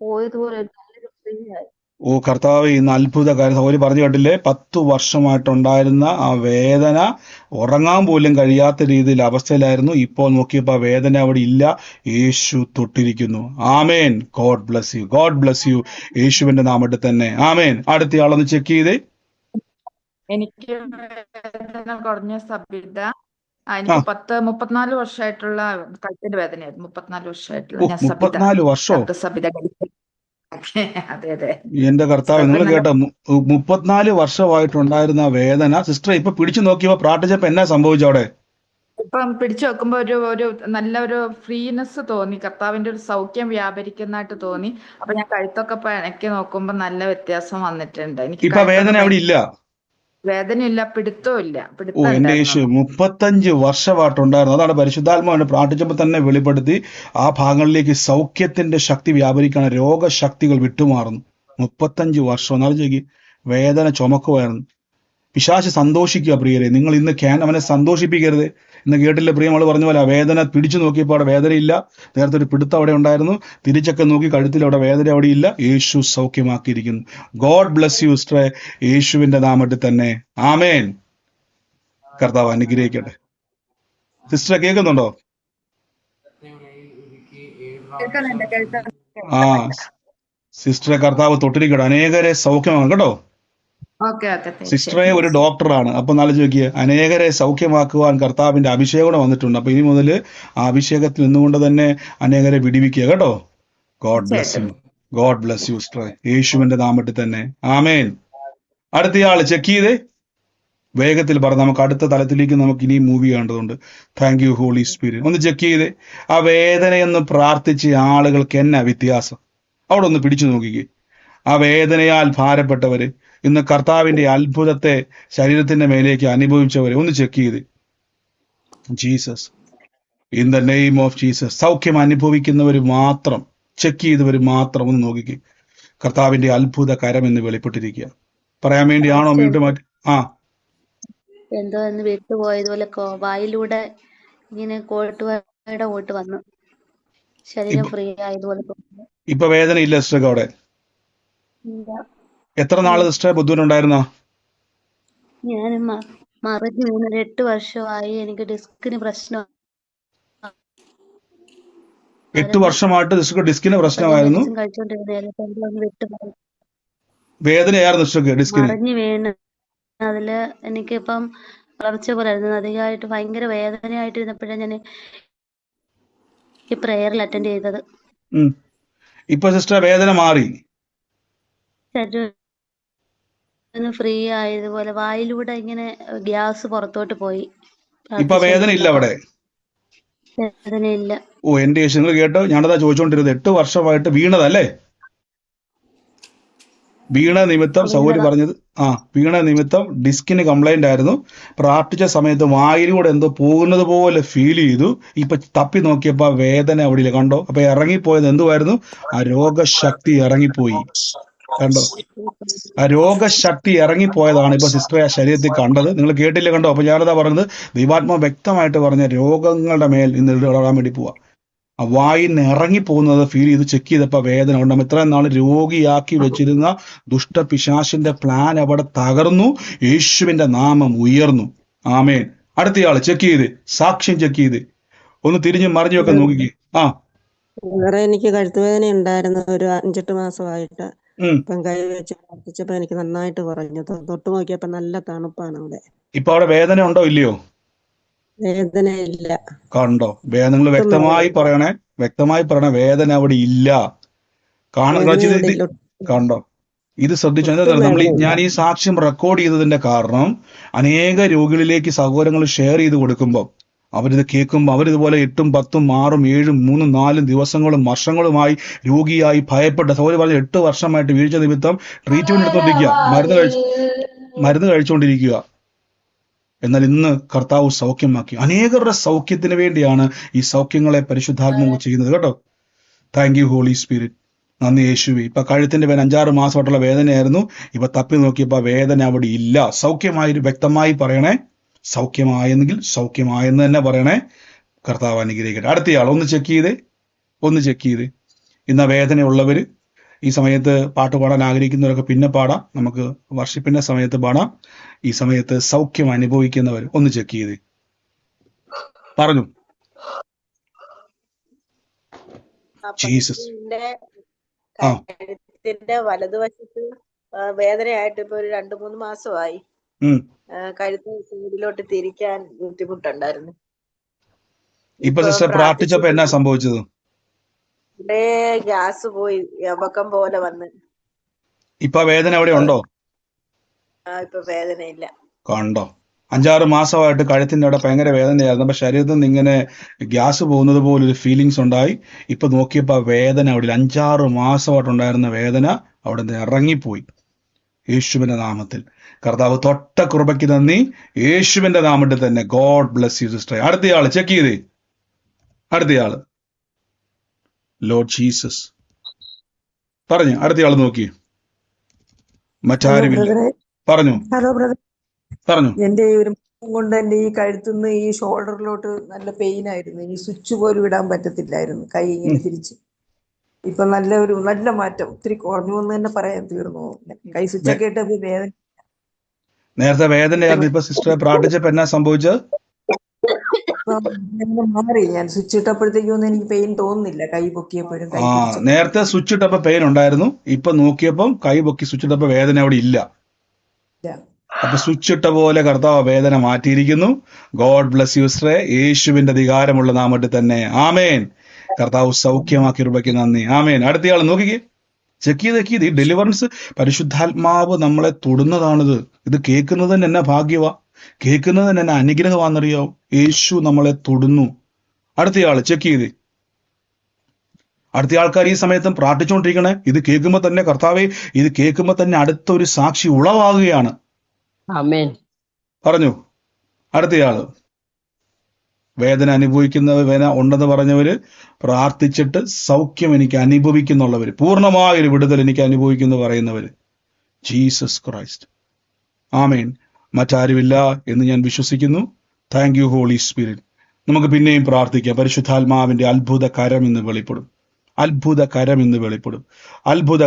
പോയതുപോലെ ഒരു നല്ലൊരു ഫ്രീ ആയി ഓ കർത്താവ് ഇന്ന് അത്ഭുത കാര്യം. സൗകര്യം പറഞ്ഞു കേട്ടില്ലേ? പത്തു വർഷമായിട്ടുണ്ടായിരുന്ന ആ വേദന ഉറങ്ങാൻ പോലും കഴിയാത്ത രീതിയിൽ അവസ്ഥയിലായിരുന്നു. ഇപ്പോൾ നോക്കിയപ്പോൾ ആ വേദന അവിടെ ഇല്ല. യേശു തൊട്ടിരിക്കുന്നു. ആമേൻ. God bless you. God bless you. യേശുവിന്റെ നാമത്തിൽ തന്നെ. ആമേൻ. അടുത്ത ആളൊന്ന് ചെക്ക് ചെയ്തേ. എനിക്ക് വേദന കുറഞ്ഞ സബിത. എനിക്ക് പത്ത് മുപ്പത്തിനാല് വർഷമായിട്ടുള്ള കഴുത്തിന്റെ വേദനയായിരുന്നു. മുപ്പത്തിനാല് വർഷമായിട്ടുള്ള ഞാൻ സബിത. വർഷോ? സബിത എന്റെ കർത്താവ് നിങ്ങൾ കേട്ട മുപ്പത്തിനാല് വർഷമായിട്ടുണ്ടായിരുന്ന വേദന. സിസ്റ്റർ ഇപ്പൊ പിടിച്ചു നോക്കിയപ്പോ പ്രാർത്ഥിച്ചപ്പോ എന്നാ സംഭവിച്ചു അവിടെ? ഇപ്പം പിടിച്ചു നോക്കുമ്പോ ഒരു ഒരു നല്ല ഒരു ഫ്രീനെസ് തോന്നി. കർത്താവിന്റെ ഒരു സൗഖ്യം വ്യാപരിക്കുന്നതായിട്ട് തോന്നി. അപ്പൊ ഞാൻ കഴുത്തൊക്കെ ഇണക്കി നോക്കുമ്പോ നല്ല വ്യത്യാസം വന്നിട്ടുണ്ട്. എനിക്ക് ഇപ്പൊ വേദന അവിടെ ഇല്ല? വേദനയില്ല പിടുത്തവും ഇല്ല ഓ എന്റെ യേശു മുപ്പത്തഞ്ച് വർഷമായിട്ടുണ്ടായിരുന്നു അതാണ് പരിശുദ്ധാത്മാവിനെ പ്രാർത്ഥിച്ചപ്പോൾ തന്നെ വെളിപ്പെടുത്തി. ആ ഭാഗങ്ങളിലേക്ക് സൗഖ്യത്തിന്റെ ശക്തി വ്യാപരിക്കാണ്. രോഗശക്തികൾ വിട്ടുമാറുന്നു. മുപ്പത്തഞ്ച് വർഷം. എന്നാലും വേദന ചുമക്കുമായിരുന്നു. പിശാശ് സന്തോഷിക്കുക പ്രിയരെ. നിങ്ങൾ ഇന്ന് ക്യാൻ അവനെ സന്തോഷിപ്പിക്കരുത്. ഇന്ന് കേട്ടില്ല പ്രിയമൾ പറഞ്ഞ പോലെ ആ വേദന പിടിച്ചു നോക്കിയപ്പോൾ അവിടെ വേദനയില്ല. നേരത്തെ ഒരു പിടുത്തം അവിടെ ഉണ്ടായിരുന്നു. തിരിച്ചൊക്കെ നോക്കി കഴുത്തിൽ അവിടെ വേദന അവിടെ ഇല്ല. യേശു സൗഖ്യമാക്കിയിരിക്കുന്നു. ഗോഡ് ബ്ലസ് യു സ്ട്രേ യേശുവിന്റെ നാമത്തിൽ തന്നെ. ആമേൻ. കർത്താവ് അനുഗ്രഹിക്കട്ടെ. സിസ്റ്റർ കേൾക്കുന്നുണ്ടോ? ആ സിസ്റ്ററെ കർത്താവ് തൊട്ടിരിക്കട്ടെ. അനേകരെ സൗഖ്യമാണ് കേട്ടോ? സിസ്റ്ററെ ഒരു ഡോക്ടറാണ്. അപ്പൊ നല്ല ചോദിക്കുക അനേകരെ സൗഖ്യമാക്കുവാൻ കർത്താവിന്റെ അഭിഷേകം വന്നിട്ടുണ്ട്. അപ്പൊ ഇനി മുതൽ ആ അഭിഷേകത്തിൽ നിന്നുകൊണ്ട് തന്നെ അനേകരെ വിടിവിക്കുക കേട്ടോ? God bless you God bless you സിസ്റ്ററെ യേശുവിന്റെ നാമത്തിൽ തന്നെ. ആമേൻ അടുത്തയാൾ ചെക്ക് ചെയ്തേ. വേഗത്തിൽ പറ. നമുക്ക് അടുത്ത തലത്തിലേക്ക് നമുക്ക് ഇനിയും മൂവ് ചെയ്യേണ്ടതുണ്ട്. താങ്ക് യു ഹോളി സ്പിരിറ്റ് ഒന്ന് ചെക്ക് ചെയ്തേ. ആ വേദനയെന്ന് പ്രാർത്ഥിച്ച ആളുകൾക്ക് എന്നാ വ്യത്യാസം? അവിടെ ഒന്ന് പിടിച്ചു നോക്കിക്കേ. ആ വേദനയാൽ ഭാരപ്പെട്ടവര് ഇന്ന് കർത്താവിന്റെ അത്ഭുതത്തെ ശരീരത്തിന്റെ മേലേക്ക് അനുഭവിച്ചവരെ ഒന്ന് ചെക്ക് ചെയ്ത്. Jesus in the name of Jesus സൗഖ്യം അനുഭവിക്കുന്നവർ മാത്രം ചെക്ക് ചെയ്തവർ മാത്രം ഒന്ന് നോക്കിക്ക്. കർത്താവിന്റെ അത്ഭുത കരം എന്ന് വെളിപ്പെട്ടിരിക്കുക. പറയാൻ വേണ്ടിയാണോ മ്യൂട്ട് മാറ്റി ആ. എന്തോ എന്ന് വിട്ടുപോയതുപോലെ വായിലൂടെ ഇങ്ങനെ കോട്ടുവായുടെ ഓട്ട് വന്നു. ശരീരം ഫ്രീ ആയതുപോലെ ഇപ്പൊ വേദന ഇല്ല സുഖം അവിടെ. എത്ര നാൾ സിസ്റ്റർ ബുദ്ധിമുട്ടുണ്ടായിരുന്നോ ഞാൻ മറിഞ്ഞു വീണ് എട്ട് വർഷമായി എനിക്ക് ഡിസ്കിന് പ്രശ്നം എട്ട് വർഷമായിട്ട് സിസ്റ്റർക്ക് ഡിസ്കിന് പ്രശ്നമായിരുന്നു. വേദനയായിരുന്നു സിസ്റ്റർക്ക് ഡിസ്കിന്. മറിഞ്ഞു വീണ്. അതിൽ എനിക്കിപ്പം വളർച്ച പോലായിരുന്നു അധികമായിട്ട് ഭയങ്കര വേദനയായിട്ടിരുന്നപ്പോഴാണ് ഞാൻ ഈ പ്രേയറിൽ അറ്റൻഡ് ചെയ്തത്. ഇപ്പൊ സിസ്റ്റർ വേദന മാറി. ശരീരം ഒന്ന് ഫ്രീ ആയതുപോലെ വായിലൂടെ ഇങ്ങനെ ഗ്യാസ് പുറത്തോട്ട് പോയി. ഇപ്പൊ വേദന ഇല്ല അവിടെ? വേദനയില്ല. ഓ എന്റെ യേശു നിങ്ങൾ കേട്ടോ. ഞാനതാ ചോദിച്ചോണ്ടിരുന്നത്. എട്ട് വർഷമായിട്ട് വീണതല്ലേ? വീണ നിമിത്തം സൗകര്യം പറഞ്ഞത്. ആ വീണ നിമിത്തം ഡിസ്കിന് കംപ്ലൈന്റ് ആയിരുന്നു. പ്രാർത്ഥിച്ച സമയത്ത് വായിലൂടെ എന്തോ പോകുന്നത് പോലെ ഫീൽ ചെയ്തു. ഇപ്പൊ തപ്പി നോക്കിയപ്പോ വേദന അവിടെ കണ്ടോ? അപ്പൊ ഇറങ്ങിപ്പോയത് എന്തുവായിരുന്നു? ആ രോഗശക്തി ഇറങ്ങിപ്പോയി. കണ്ടോ? രോഗശക്തി ഇറങ്ങിപ്പോയതാണ് ഇപ്പൊ സിസ്റ്ററെ ആ ശരീരത്തിൽ കണ്ടത്. നിങ്ങൾ കേട്ടില്ല കണ്ടോ? അപ്പൊ ഞാനതാ പറഞ്ഞത് ദൈവാത്മാ വ്യക്തമായിട്ട് പറഞ്ഞ രോഗങ്ങളുടെ മേൽ ഇന്ന് ഇടപെടാൻ വേണ്ടി പോവാ. ആ വായിൽ നിന്ന് ഇറങ്ങിപ്പോകുന്നത് ഫീൽ ചെയ്ത് ചെക്ക് ചെയ്തപ്പോ വേദന ഉണ്ടാകും ഇത്രയും നാൾ രോഗിയാക്കി വെച്ചിരുന്ന ദുഷ്ട ദുഷ്ടപിശാശിന്റെ പ്ലാൻ അവിടെ തകർന്നു. യേശുവിന്റെ നാമം ഉയർന്നു. ആമേൻ. അടുത്തയാൾ ചെക്ക് ചെയ്ത് സാക്ഷ്യം ചെക്ക് ചെയ്ത്. ഒന്ന് തിരിഞ്ഞു മറിഞ്ഞൊക്കെ നോക്കിക്കേ. ആ. എനിക്ക് കഴുത്തുവേദന ഉണ്ടായിരുന്നു ഒരു അഞ്ചെട്ട് മാസമായിട്ട്. ഇപ്പം കൈ വെച്ച് പ്രാർത്ഥിച്ചപ്പോ എനിക്ക് നന്നായിട്ട് കുറഞ്ഞു. തൊ- തൊട്ട് നോക്കിയപ്പോ നല്ല തണുപ്പാണ് അവിടെ. ഇപ്പൊ അവിടെ വേദന ഉണ്ടോ ഇല്ലയോ? വേദനയില്ല കണ്ടോ? വേദന വ്യക്തമായി പറയണേ. വ്യക്തമായി പറയണേ വേദന അവിടെ ഇല്ല. വേദന ഇല്ല കണ്ടോ? ഇത് ശ്രദ്ധിച്ചു നമ്മൾ ഞാൻ ഈ സാക്ഷ്യം റെക്കോർഡ് ചെയ്തതിന്റെ കാരണം അനേക രോഗികളിലേക്ക് സഹോദരങ്ങൾ ഷെയർ ചെയ്ത് കൊടുക്കുമ്പോൾ അവരിത് കേൾക്കുമ്പോൾ അവരിതുപോലെ എട്ടും പത്തും ആറും ഏഴും മൂന്നും നാലും ദിവസങ്ങളും വർഷങ്ങളുമായി രോഗിയായി ഭയപ്പെട്ട സൗകര്യം പറഞ്ഞ എട്ട് വർഷമായിട്ട് വീഴ്ച നിമിത്തം ട്രീറ്റ്മെന്റ് എടുത്തോണ്ടിരിക്കുക. മരുന്ന് കഴിച്ച് മരുന്ന് കഴിച്ചുകൊണ്ടിരിക്കുക എന്നാൽ ഇന്ന് കർത്താവ് സൗഖ്യമാക്കി. അനേകരുടെ സൗഖ്യത്തിന് വേണ്ടിയാണ് ഈ സൗഖ്യങ്ങളെ പരിശുദ്ധാത്മാവ് ചെയ്യുന്നത്. കേട്ടോ? താങ്ക് യു ഹോളി സ്പിരിറ്റ് നന്ദി യേശുവി. ഇപ്പൊ കഴുത്തിന്റെ പേര് അഞ്ചാറ് മാസമായിട്ടുള്ള വേദനയായിരുന്നു. ഇപ്പൊ തപ്പി നോക്കിയപ്പോ വേദന അവിടെ ഇല്ല. സൗഖ്യമായി വ്യക്തമായി പറയണേ. സൗഖ്യമായെങ്കിൽ സൗഖ്യമായെന്ന് തന്നെ പറയണേ. കർത്താവ് അനുഗ്രഹിക്കട്ടെ. അടുത്തയാൾ ഒന്ന് ചെക്ക് ചെയ്തേ. ഒന്ന് ചെക്ക് ചെയ്തേ. ഇന്ന് വേദനയുള്ളവർ വേദനയുള്ളവര് ഈ സമയത്ത് പാട്ട് പാടാൻ ആഗ്രഹിക്കുന്നവരൊക്കെ പിന്നെ പാടാം. നമുക്ക് വർഷിപ്പിന്റെ സമയത്ത് പാടാം. ഈ സമയത്ത് സൗഖ്യം അനുഭവിക്കുന്നവർ ഒന്ന് ചെക്ക് ചെയ്ത്. പറഞ്ഞു. ജീസസ് വലതുവശത്ത് വേദനയായിട്ട് ഇപ്പൊ ഒരു രണ്ടു മൂന്ന് മാസമായി. കഴുത്ത് സൈഡിലോട്ട് തിരിക്കാൻ ബുദ്ധിമുട്ടുണ്ടായിരുന്നു. ഇപ്പൊ സിസ്റ്റർ പ്രാർത്ഥിച്ചപ്പോ എന്നാ സംഭവിച്ചത്? ഗ്യാസ് പോയി അപക്കം പോലെ വന്ന്. ഇപ്പൊ വേദന അവിടെ ഉണ്ടോ? ഇപ്പൊ വേദനയില്ല. കണ്ടോ? അഞ്ചാറ് മാസമായിട്ട് കഴുത്തിന്റെ അവിടെ ഭയങ്കര വേദനയായിരുന്നു. അപ്പൊ ശരീരത്തിൽ നിന്ന് ഇങ്ങനെ ഗ്യാസ് പോകുന്നത് ഒരു ഫീലിങ്സ് ഉണ്ടായി. ഇപ്പൊ നോക്കിയപ്പോ വേദന അവിടെ. അഞ്ചാറ് മാസമായിട്ടുണ്ടായിരുന്ന വേദന അവിടെ നിന്ന് ഇറങ്ങിപ്പോയി. യേശുവിന്റെ നാമത്തിൽ. കർത്താവ് തൊട്ട കുറുപയ്ക്ക് നന്ദി. യേശുവിന്റെ നാമത്തിൽ തന്നെ ഗോഡ് ബ്ലസ് യു സിസ്റ്റർ അടുത്തയാൾ ചെക്ക് ചെയ്തേ. അടുത്തയാൾ ലോഡ് ജീസസ് പറഞ്ഞു അടുത്തയാൾ നോക്കി. മറ്റാരും മറ്റാരുമില്ല പറഞ്ഞു. ഹലോ ബ്രദർ പറഞ്ഞു. എന്റെ ഒരു കൊണ്ട് എന്റെ ഈ കഴുത്തുനിന്ന് ഈ ഷോൾഡറിലോട്ട് നല്ല പെയിൻ ആയിരുന്നു. ഈ സ്വിച്ച് പോലും ഇടാൻ പറ്റത്തില്ലായിരുന്നു. കൈ ഇങ്ങനെ തിരിച്ച്. ഇപ്പൊ നല്ല ഒരു നല്ല മാറ്റം. ഒത്തിരി കുറഞ്ഞു എന്ന് തന്നെ പറയാൻ തീർന്നു. കൈ സ്വിച്ച് ഒക്കെ ഇട്ടപ്പോ വേദന നേരത്തെ വേദനയായിരുന്നു. ഇപ്പൊ സിസ്റ്ററെ പ്രാർത്ഥിച്ചപ്പോ എന്നാ സംഭവിച്ചത്? മാറി. ഞാൻ സ്വിച്ച് ഇട്ടപ്പോഴത്തേക്കൊന്നും എനിക്ക് പെയിൻ തോന്നുന്നില്ല. കൈ പൊക്കിയപ്പോഴും ആ നേരത്തെ സ്വിച്ച് ഇട്ടപ്പോ പെയിൻ ഉണ്ടായിരുന്നു. ഇപ്പൊ നോക്കിയപ്പം കൈ പൊക്കി സ്വിച്ച് ഇട്ടപ്പോ വേദന അവിടെ ഇല്ല. ഇല്ല. അപ്പൊ സ്വിച്ച് ഇട്ട പോലെ കർത്താവ് വേദന മാറ്റിയിരിക്കുന്നു. ഗോഡ് ബ്ലസ് യുസ്രേ യേശുവിന്റെ അധികാരമുള്ള നാമത്തിൽ തന്നെ. ആമേൻ. കർത്താവ് സൗഖ്യമാക്കി രൂപയ്ക്ക് നന്ദി. ആമേൻ. അടുത്തയാൾ നോക്കിക്കേ. ചെക്ക് ചെയ്ത് ചെക്ക് ചെയ്ത് ഈ ഡെലിവറൻസ് പരിശുദ്ധാത്മാവ് നമ്മളെ തൊടുന്നതാണിത്. ഇത് കേൾക്കുന്നത് തന്നെ എന്നാ ഭാഗ്യവാ? കേൾക്കുന്നത് തന്നെ എന്നാ അനുഗ്രഹമാണെന്നറിയാവും യേശു നമ്മളെ തൊടുന്നു. അടുത്തയാൾ ചെക്ക് ചെയ്ത്. അടുത്ത ആൾക്കാർ ഈ സമയത്തും പ്രാർത്ഥിച്ചുകൊണ്ടിരിക്കണേ. ഇത് കേൾക്കുമ്പോൾ തന്നെ കർത്താവെ ഇത് കേൾക്കുമ്പോൾ തന്നെ അടുത്ത ഒരു സാക്ഷി ഉളവാകുകയാണ്. പറഞ്ഞു. അടുത്തയാൾ വേദന അനുഭവിക്കുന്നവർ വേദന ഉണ്ടെന്ന് പറഞ്ഞവര് പ്രാർത്ഥിച്ചിട്ട് സൗഖ്യം എനിക്ക് അനുഭവിക്കുന്നുള്ളവര് പൂർണമായൊരു വിടുതൽ എനിക്ക് അനുഭവിക്കുന്നു പറയുന്നവര്. Jesus Christ. ആമേൻ. മറ്റാരുമില്ല എന്ന് ഞാൻ വിശ്വസിക്കുന്നു. താങ്ക് യു ഹോളി സ്പിരിറ്റ് നമുക്ക് പിന്നെയും പ്രാർത്ഥിക്കാം. പരിശുദ്ധാത്മാവിന്റെ അത്ഭുത കരം ഇന്ന് വെളിപ്പെടും. അത്ഭുത കരം ഇന്ന് വെളിപ്പെടും. അത്ഭുത